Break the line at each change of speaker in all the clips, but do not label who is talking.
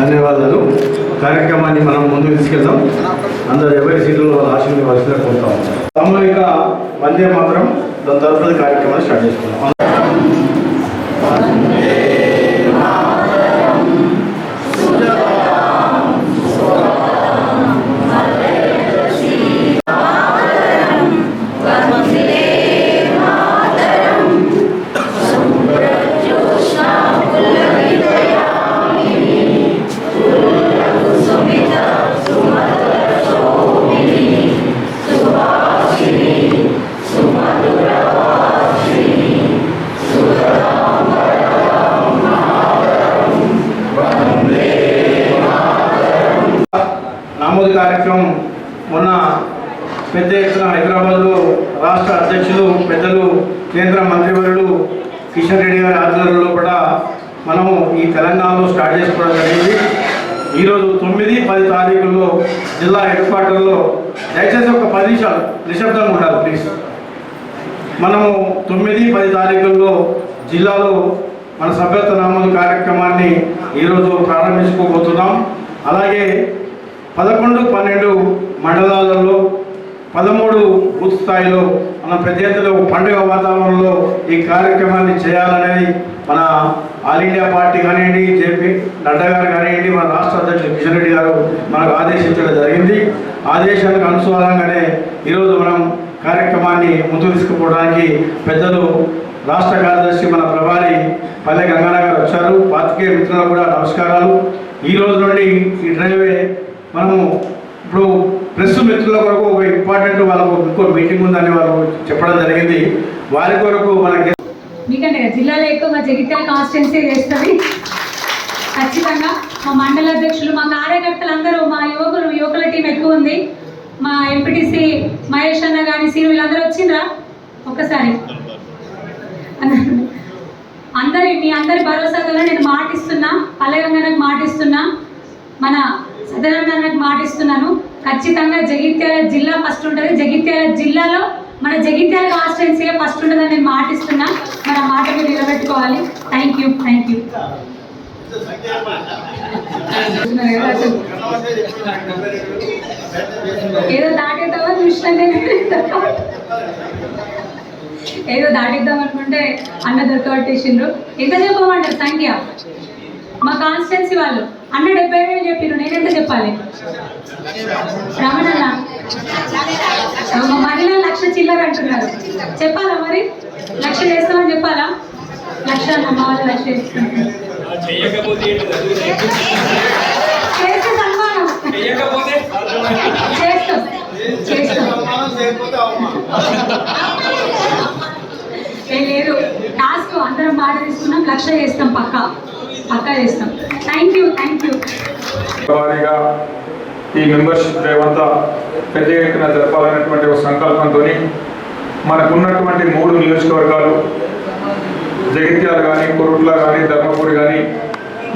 ధన్యవాదాలు. కార్యక్రమాన్ని మనం ముందుకు తీసుకెళ్దాం. అందరు ఎవరి సీట్లు వాళ్ళ ఆశీర్వాద వలసగా కోరుతాం సామూహిక వందే మాత్రం. దాని తరఫున కార్యక్రమాన్ని స్టార్ట్ చేసుకుందాం. కార్యక్రమం మొన్న పెద్ద ఎత్తున హైదరాబాద్లో రాష్ట్ర అధ్యక్షులు పెద్దలు కేంద్ర మంత్రివర్యులు కిషన్ రెడ్డి గారి ఆధ్వర్యంలో కూడా మనము ఈ తెలంగాణలో స్టార్ట్ చేసుకోవడం జరిగింది. ఈరోజు తొమ్మిది పది తారీఖుల్లో జిల్లా హెడ్ క్వార్టర్లో దయచేసి ఒక పది నిమిషాలు నిశ్శబ్దంగా ఉండాలి ప్లీజ్. మనము తొమ్మిది పది తారీఖుల్లో జిల్లాలో మన సభ్యత్వ నమోదు కార్యక్రమాన్ని ఈరోజు ప్రారంభించుకోబోతున్నాం. అలాగే పదకొండు పన్నెండు మండలాలలో పదమూడు బూత్ స్థాయిలో మన పెద్ద ఎత్తున పండుగ వాతావరణంలో ఈ కార్యక్రమాన్ని చేయాలనేది మన ఆల్ ఇండియా పార్టీ కానివ్వండి జేపీ నడ్డా గారు కానివ్వండి మన రాష్ట్ర అధ్యక్షుడు కిషన్ రెడ్డి గారు మనకు ఆదేశించడం జరిగింది. ఆదేశానికి అనుసారంగానే ఈరోజు మనం కార్యక్రమాన్ని ముందుకు తీసుకుపోవడానికి పెద్దలు రాష్ట్ర కార్యదర్శి మన ప్రభారి పల్లె గంగారావు గారు వచ్చారు. పాతికేయ మిత్రులకు కూడా నమస్కారాలు. ఈ రోజు నుండి ఈ డ్రైవే మనము ఇప్పుడు ప్రెస్ మిత్రుల కొరకు ఒక ఇంపార్టెంట్ వాళ్ళకు ఇంకో మీటింగ్ ఉందని వాళ్ళు చెప్పడం జరిగింది. వారి కొరకు మనకి
మీకంటే జిల్లాలో ఎక్కువ మా జగిత్యాల కాన్స్టిట్యున్సీ చేస్తుంది. ఖచ్చితంగా మా మండల అధ్యక్షులు మా కార్యకర్తలు అందరూ మా యువకులు యువకుల టీం ఎక్కువ ఉంది. మా ఎంపీటీసీ మహేష్ అన్న కానీ సీను వీళ్ళందరూ వచ్చిండ్రా? ఒక్కసారి. అందరి మీ అందరి భరోసాతో నేను మాటిస్తున్నా. పల్లెగంగనకు మాటిస్తున్నా. మన సదనన్నకు మాటిస్తున్నాను. ఖచ్చితంగా జగిత్యాల జిల్లా ఫస్ట్ ఉంటుంది. జగిత్యాల జిల్లాలో మన జగిత్యాల కాన్స్టిట్యున్సీలో ఫస్ట్ ఉంటుందని నేను మాటిస్తున్నా. మన మాట మీరు నిలబెట్టుకోవాలి. థ్యాంక్ యూ థ్యాంక్ యూ ఏదో దాటేద్దామని చూసినా నేను ఏదో దాటిద్దాం అనుకుంటే అన్న దొరకబట్టేసిండ్రు ఎంత చెప్పమంటారు సంఖ్య. మా కాన్స్టిట్యున్సీ వాళ్ళు అన్న డెబ్బై వేలు చెప్పిర్రు నేనెంత చెప్పాలి? రమణన్న మా మహిళలు లక్ష చిల్లర అంటున్నారు. చెప్పాలా మరి? లక్ష చేస్తామని చెప్పాలా? లక్ష అన్న మా వాళ్ళు లక్ష చేస్తే సన్మానం. చేస్తాం. చేస్తాం. టాస్క్ అందరం మాట లక్ష చేస్తాం పక్క. పక్క చేస్తాం. థ్యాంక్ యూ థ్యాంక్ యూ
ఈ మెంబర్షిప్ డ్రైవ్ అంతా పెద్ద ఎత్తున జరపాలనేటువంటి ఒక సంకల్పంతో మనకున్నటువంటి మూడు నియోజకవర్గాలు జగిత్యాల కానీ కొరుట్ల కానీ ధర్మపురి కానీ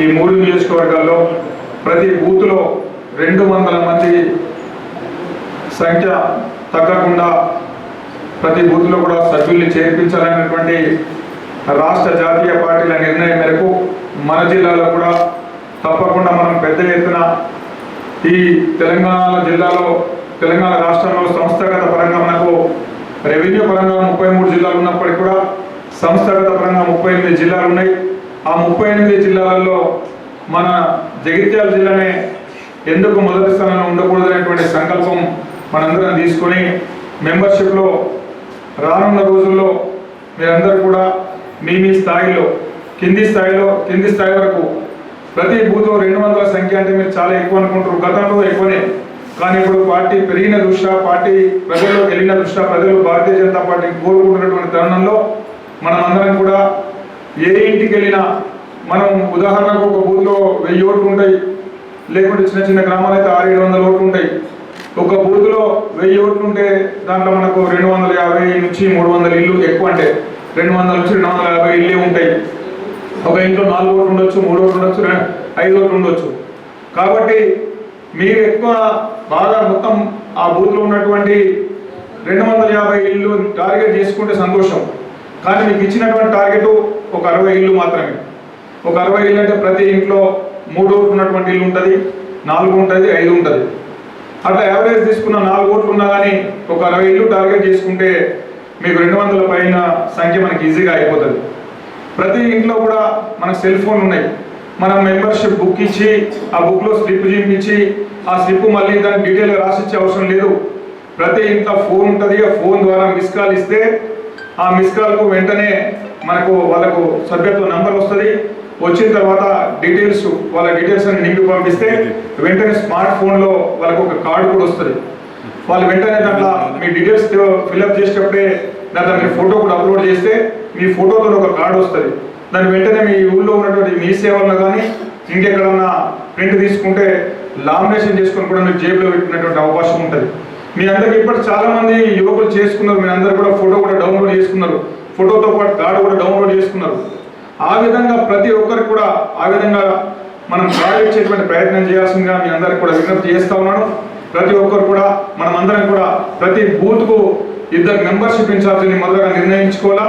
ఈ మూడు నియోజకవర్గాల్లో ప్రతి బూత్లో రెండు వందల మంది సంఖ్య తగ్గకుండా ప్రతి బూత్లో కూడా సభ్యుల్ని చేర్పించాలనేటువంటి రాష్ట్ర జాతీయ పార్టీల నిర్ణయం మేరకు మన జిల్లాలో కూడా తప్పకుండా మనం పెద్ద ఎత్తున ఈ తెలంగాణ జిల్లాలో తెలంగాణ రాష్ట్రంలో సంస్థాగత పరంగా మనకు రెవెన్యూ పరంగా ముప్పై మూడు జిల్లాలు ఉన్నప్పటికీ కూడా సంస్థాగత పరంగా ముప్పై ఎనిమిది జిల్లాలు ఉన్నాయి. ఆ ముప్పై ఎనిమిది జిల్లాలలో మన జగిత్యాల జిల్లానే ఎందుకు మొదటి స్థానంలో ఉండకూడదనేటువంటి సంకల్పం మనందరం తీసుకొని మెంబర్షిప్లో రానున్న రోజుల్లో మీరందరూ కూడా మీ మీ స్థాయిలో కింది స్థాయిలో కింది స్థాయి వరకు ప్రతి బూత్లో రెండు వందల సంఖ్య అంటే మీరు చాలా ఎక్కువ అనుకుంటారు. గతంలో ఎక్కువనే. కానీ ఇప్పుడు పార్టీ పెరిగిన దృష్ట్యా పార్టీ ప్రజల్లోకి వెళ్ళిన దృష్ట్యా ప్రజలు భారతీయ జనతా పార్టీ కోరుకుంటున్నటువంటి తరుణంలో మనమందరం కూడా ఏ ఇంటికి వెళ్ళినా మనం ఉదాహరణకు ఒక బూత్లో వెయ్యి ఓట్లు ఉంటాయి. లేకుంటే చిన్న చిన్న గ్రామాలు అయితే ఆరు ఏడు వందల ఓట్లు ఉంటాయి. ఒక బూత్లో వెయ్యి ఓట్లు ఉంటే దాంట్లో మనకు రెండు వందల యాభై నుంచి మూడు వందల ఇల్లు ఎక్కువ అంటే రెండు వందల నుంచి రెండు వందల యాభై ఇల్లే ఉంటాయి. ఒక ఇంట్లో నాలుగు ఒకటి ఉండొచ్చు మూడు ఓట్లు ఉండొచ్చు ఐదు ఒకటి ఉండొచ్చు. కాబట్టి మీరు ఎక్కువ బాగా మొత్తం ఆ బూత్లో ఉన్నటువంటి రెండు వందల యాభై ఇల్లు టార్గెట్ చేసుకుంటే సంతోషం. కానీ మీకు ఇచ్చినటువంటి టార్గెట్ ఒక అరవై ఇల్లు మాత్రమే. ఒక అరవై ఇల్లు అంటే ప్రతి ఇంట్లో మూడు ఓట్లు ఉన్నటువంటి ఇల్లు ఉంటుంది నాలుగు ఉంటుంది ఐదు ఉంటుంది. అట్లా యావరేజ్ తీసుకున్న నాలుగు ఓట్లు ఉన్నా కానీ ఒక అరవై ఇల్లు టార్గెట్ చేసుకుంటే మీకు రెండు వందల పైన సంఖ్య మనకి ఈజీగా అయిపోతుంది. ప్రతి ఇంట్లో కూడా మనకు సెల్ ఫోన్ ఉన్నాయి. మనం మెంబర్షిప్ బుక్ ఇచ్చి ఆ బుక్లో స్లిప్ చూపించి ఆ స్లిప్ మళ్ళీ దాన్ని డీటెయిల్గా రాసిచ్చే అవసరం లేదు. ప్రతి ఇంట్లో ఫోన్ ఉంటుంది ఆ ఫోన్ ద్వారా మిస్ కాల్ ఇస్తే ఆ మిస్ కాల్కు వెంటనే మనకు వాళ్ళకు సభ్యత్వ నంబర్ వస్తుంది. వచ్చిన తర్వాత డీటెయిల్స్ వాళ్ళ డీటెయిల్స్ అన్ని నింపి పంపిస్తే వెంటనే స్మార్ట్ ఫోన్లో వాళ్ళకు ఒక కార్డు కూడా వస్తుంది. వాళ్ళు వెంటనే దాంట్లో మీ డీటెయిల్స్ ఫిల్అప్ చేసేటప్పుడే దాంట్లో మీ ఫోటో కూడా అప్లోడ్ చేస్తే మీ ఫోటోతో ఒక కార్డు వస్తుంది. దాని వెంటనే మీ ఊళ్ళో ఉన్నటువంటి మీ సేవల్లో కానీ ఇంకెక్కడన్నా ప్రింట్ తీసుకుంటే లామినేషన్ చేసుకొని కూడా మీరు జేబులో పెట్టినటువంటి అవకాశం ఉంటుంది. మీ అందరికి ఇప్పటి చాలా మంది యువకులు చేసుకున్నారు మీ అందరు కూడా ఫోటో కూడా డౌన్లోడ్ చేసుకున్నారు. ఫోటోతో పాటు కార్డు కూడా డౌన్లోడ్ చేసుకున్నారు. ఆ విధంగా ప్రతి ఒక్కరికి కూడా ఆ విధంగా మనం కార్డు ఇచ్చేటువంటి ప్రయత్నం చేయాల్సిందిగా మీ అందరికి కూడా విజ్ఞప్తి చేస్తా ఉన్నాను. ప్రతి ఒక్కరు కూడా మనం అందరం కూడా ప్రతి బూత్కు ఇద్దరు మెంబర్షిప్ ఇన్ఛార్జిని మొదలుగా నిర్ణయించుకోవాలా?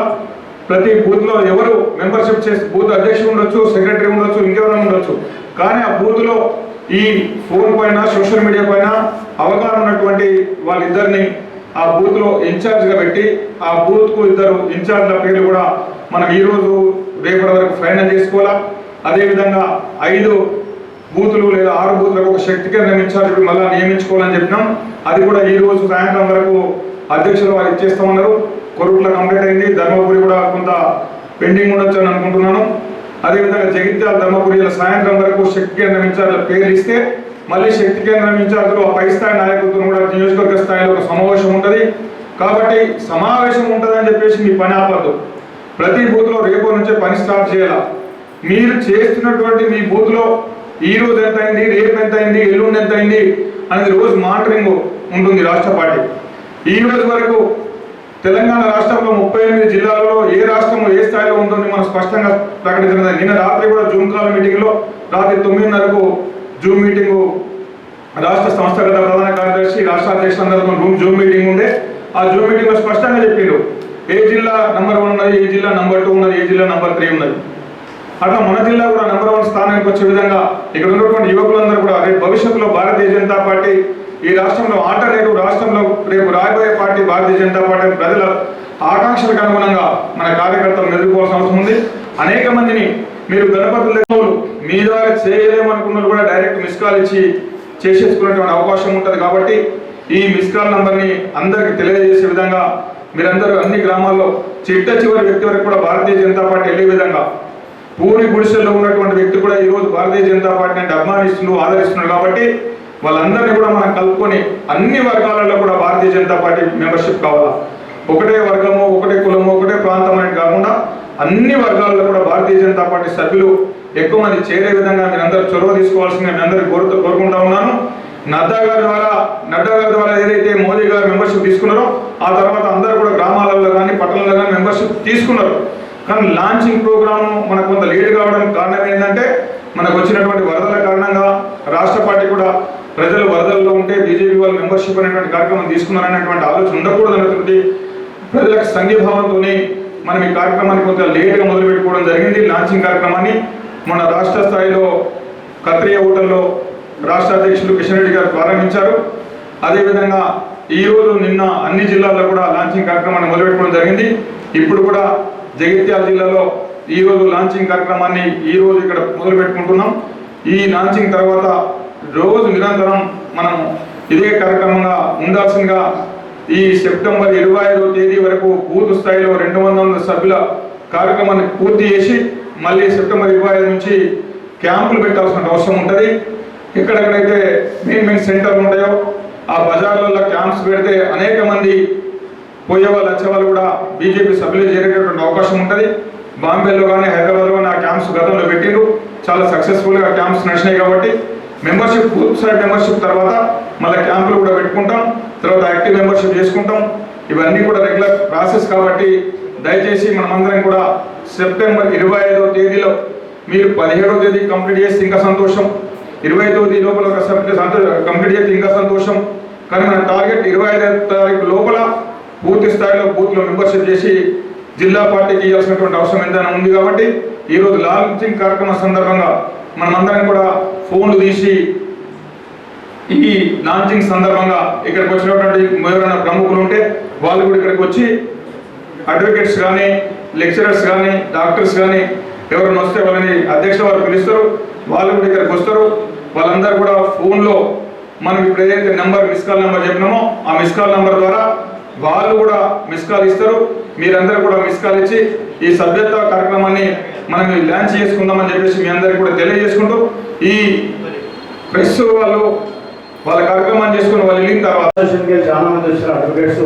ప్రతి బూత్లో ఎవరు మెంబర్షిప్ చేసి బూత్ అధ్యక్షుడు ఉండొచ్చు సెక్రటరీ ఉండొచ్చు ఇంకెవరైనా ఉండొచ్చు. కానీ ఆ బూత్లో ఈ ఫోన్ పైన సోషల్ మీడియా పైన అవగాహన ఉన్నటువంటి వాళ్ళిద్దరిని ఆ బూత్లో ఇన్ఛార్జ్గా పెట్టి ఆ బూత్కు ఇద్దరు ఇన్ఛార్జ్ల పేర్లు కూడా మనం ఈరోజు రేపటి వరకు ఫైనల్ చేసుకోవాలా? అదేవిధంగా ఐదు బూతులు లేదా ఆరు బూతులకు ఒక శక్తిగా నియమించాలి మళ్ళీ నియమించుకోవాలని చెప్పినాం. అది కూడా ఈ రోజు సాయంత్రం వరకు అధ్యక్షులు వారు ఇచ్చేస్తామన్నారు. కొరుట్ల కంప్లీట్ అయింది. ధర్మపురి కూడా కొంత పెండింగ్ ఉండొచ్చు అని అనుకుంటున్నాను. అదేవిధంగా జగిత్యాల ధర్మపురిలో సాయంత్రం వరకు శక్తి కేంద్రం ఇన్ఛార్జ్ పేర్లు ఇస్తే మళ్ళీ శక్తి కేంద్రం ఇన్ఛార్జ్లు ఆ పై స్థాయి నాయకత్వం కూడా నియోజకవర్గ స్థాయిలో ఒక సమావేశం ఉంటుంది. కాబట్టి సమావేశం ఉంటుందని చెప్పేసి మీ పని ఆపద్దు. ప్రతి బూత్లో రేపు నుంచే పని స్టార్ట్ చేయాలి? మీరు చేస్తున్నటువంటి మీ బూత్లో ఈ రోజు ఎంత అయింది రేపు ఎంత అయింది ఎల్లుండి ఎంత అయింది అనేది రోజు మానిటరింగ్ ఉంటుంది రాష్ట్ర పార్టీ. ఈ రోజు వరకు తెలంగాణ రాష్ట్రంలో ముప్పై ఎనిమిది జిల్లాలలో ఏ రాష్ట్రంలో ఏ స్థాయిలో ఉందని మనం స్పష్టంగా ప్రకటించడం నిన్న రాత్రి కూడా జూమ్ కాల్ మీటింగ్లో రాత్రి తొమ్మిదిన్నరకు జూమ్ మీటింగు రాష్ట్ర సంస్థాగత ప్రధాన కార్యదర్శి రాష్ట్ర అధ్యక్షులందరితో రూమ్ జూమ్ మీటింగ్ ఉండే. ఆ జూమ్ మీటింగ్లో స్పష్టంగా చెప్పారు. ఏ జిల్లా నంబర్ వన్ ఉన్నది? ఏ జిల్లా నంబర్ టూ ఉన్నది? ఏ జిల్లా నంబర్ త్రీ ఉన్నది? అట్లా మన జిల్లా కూడా నంబర్ వన్ స్థానానికి వచ్చే విధంగా ఇక్కడ ఉన్నటువంటి యువకులందరూ కూడా రేపు భవిష్యత్తులో భారతీయ జనతా పార్టీ ఈ రాష్ట్రంలో ఆల్టర్నేటివ్ రాష్ట్రంలో రేపు రాబోయే పార్టీ భారతీయ జనతా పార్టీ ప్రజల ఆకాంక్షలకు అనుగుణంగా మన కార్యకర్తలు ఎదుర్కోవాల్సిన అవసరం ఉంది. అనేక మందిని మీరు గణపతులు మీ ద్వారా చేయలేమనుకున్న వాళ్ళు కూడా డైరెక్ట్ మిస్ కాల్ ఇచ్చి చేసేసుకునేటువంటి అవకాశం ఉంటుంది కాబట్టి ఈ మిస్ కాల్ నంబర్ని అందరికి తెలియజేసే విధంగా మీరందరూ అన్ని గ్రామాల్లో చిట్ట చివరి వ్యక్తి వరకు కూడా భారతీయ జనతా పార్టీ వెళ్ళే విధంగా పూరి గుడిసెల్లో ఉన్నటువంటి వ్యక్తి కూడా ఈ రోజు భారతీయ జనతా పార్టీ అంటే అభిమానిస్తున్నారు ఆదరిస్తున్నారు కాబట్టి వాళ్ళందరినీ కూడా మనం కలుపుకొని అన్ని వర్గాలలో కూడా భారతీయ జనతా పార్టీ మెంబర్షిప్ కావాలా? ఒకటే వర్గము ఒకటే కులము ఒకటే ప్రాంతం అనేది కాకుండా అన్ని వర్గాల్లో కూడా భారతీయ జనతా పార్టీ సభ్యులు ఎక్కువ మంది చేరే విధంగా మీరు అందరూ చొరవ తీసుకోవాల్సిందిగా మీ అందరికీ కోరుతూ కోరుకుంటా ఉన్నాను. నడ్డా గారి ద్వారా నడ్డా గారి ద్వారా ఏదైతే మోదీ గారు మెంబర్షిప్ తీసుకున్నారో ఆ తర్వాత అందరూ కూడా గ్రామాలలో కానీ పట్టణాల్లో కానీ మెంబర్షిప్ తీసుకున్నారు. కానీ లాంచింగ్ ప్రోగ్రామ్ మనకు కొంత లేట్ కావడానికి కారణం ఏంటంటే మనకు వచ్చినటువంటి వరదల కారణంగా రాష్ట్ర పార్టీ కూడా ప్రజలు వరదల్లో ఉంటే బీజేపీ వాళ్ళు మెంబర్షిప్ అనేటువంటి కార్యక్రమం తీసుకున్నారనేటువంటి ఆలోచన ఉండకూడదు అనేటువంటి ప్రజలకు సంఘీభావంతోనే మనం ఈ కార్యక్రమాన్ని కొంత లేట్గా మొదలు పెట్టుకోవడం జరిగింది. లాంచింగ్ కార్యక్రమాన్ని మన రాష్ట్ర స్థాయిలో కత్రియ హోటల్లో రాష్ట్ర అధ్యక్షులు కిషన్ రెడ్డి గారు ప్రారంభించారు. అదేవిధంగా ఈరోజు నిన్న అన్ని జిల్లాల్లో కూడా లాంచింగ్ కార్యక్రమాన్ని మొదలుపెట్టుకోవడం జరిగింది. ఇప్పుడు కూడా జగిత్యాల జిల్లాలో ఈ రోజు లాంచింగ్ కార్యక్రమాన్ని ఈ రోజు ఇక్కడ మొదలు పెట్టుకుంటున్నాం. ఈ లాంచింగ్ తర్వాత రోజు నిరంతరం మనం ఇదే కార్యక్రమంగా ఉండాల్సిందిగా ఈ సెప్టెంబర్ ఇరవై ఐదో తేదీ వరకు బూత్ స్థాయిలో రెండు వందల సభ్యుల కార్యక్రమాన్ని పూర్తి చేసి మళ్ళీ సెప్టెంబర్ ఇరవై ఐదు నుంచి క్యాంపులు పెట్టాల్సిన అవసరం ఉంటుంది. ఎక్కడెక్కడైతే మెయిన్ మెయిన్ సెంటర్లు ఉంటాయో ఆ బజార్లలో క్యాంప్స్ పెడితే అనేక మంది పోయే వాళ్ళు వచ్చే వాళ్ళు కూడా బీజేపీ సభ్యులు చేరేటటువంటి అవకాశం ఉంటుంది. బాంబేలో కానీ హైదరాబాద్లో కానీ ఆ క్యాంప్స్ గతంలో పెట్టిండ్రు చాలా సక్సెస్ఫుల్గా క్యాంప్స్ నడిచినాయి కాబట్టి మెంబర్షిప్ గ్రూప్ సైడ్ మెంబర్షిప్ తర్వాత మళ్ళీ క్యాంపులు కూడా పెట్టుకుంటాం. తర్వాత యాక్టివ్ మెంబర్షిప్ చేసుకుంటాం. ఇవన్నీ కూడా రెగ్యులర్ ప్రాసెస్ కాబట్టి దయచేసి మనమందరం కూడా సెప్టెంబర్ ఇరవై ఐదవ తేదీలో మీరు పదిహేడవ తేదీ కంప్లీట్ చేస్తే ఇంకా సంతోషం. ఇరవై తేదీ లోపల సంతో- కంప్లీట్ చేస్తే ఇంకా సంతోషం. కానీ మన టార్గెట్ ఇరవై ఐదవ తారీఖు లోపల పూర్తి స్థాయిలో బూత్లో మెంబర్షిప్ చేసి జిల్లా పార్టీకి ఇవ్వాల్సినటువంటి అవసరం ఏదైనా ఉంది కాబట్టి ఈరోజు లాంచింగ్ కార్యక్రమం సందర్భంగా మనమందరం కూడా ఫోన్లు తీసి ఈ లాంచింగ్ సందర్భంగా ఇక్కడికి వచ్చినటువంటి ఎవరైనా ప్రముఖులు ఉంటే వాళ్ళు కూడా ఇక్కడికి వచ్చి అడ్వకేట్స్ కానీ లెక్చరర్స్ కానీ డాక్టర్స్ కానీ ఎవరైనా వస్తే వాళ్ళని అధ్యక్ష వారు పిలుస్తారు. వాళ్ళు కూడా ఇక్కడికి వస్తారు. వాళ్ళందరూ కూడా ఫోన్లో మనం ఇప్పుడు ఏదైతే నెంబర్ మిస్ కాల్ నెంబర్ చెప్పినామో ఆ మిస్ కాల్ నెంబర్ ద్వారా వాళ్ళు కూడా మిస్ కాల్ ఇస్తారు. మీరందరూ కూడా మిస్ కాల్ ఇచ్చి ఈ సభ్యత్వ కార్యక్రమాన్ని మనం లాంచ్ చేసుకుందామని చెప్పేసి మీ అందరికీ కూడా తెలియజేసుకుంటూ ఈ ప్రెస్ వాళ్ళు వాళ్ళ కార్యక్రమాన్ని చేసుకుని వాళ్ళు వెళ్ళిన తర్వాత
చాలా మంది వచ్చిన అడ్వకేట్స్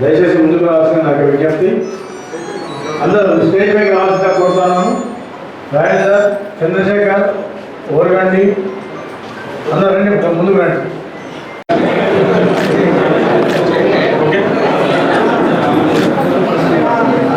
దయచేసి ముందుకు రావాల్సిన నాకు విజ్ఞప్తి. అందరూ స్టేజ్ పైకి రావాల్సిన కోరుతున్నాను. రాజేందర్ చంద్రశేఖర్ ఓరగండి. అందరూ రండి ముందుకు రండి. すいません。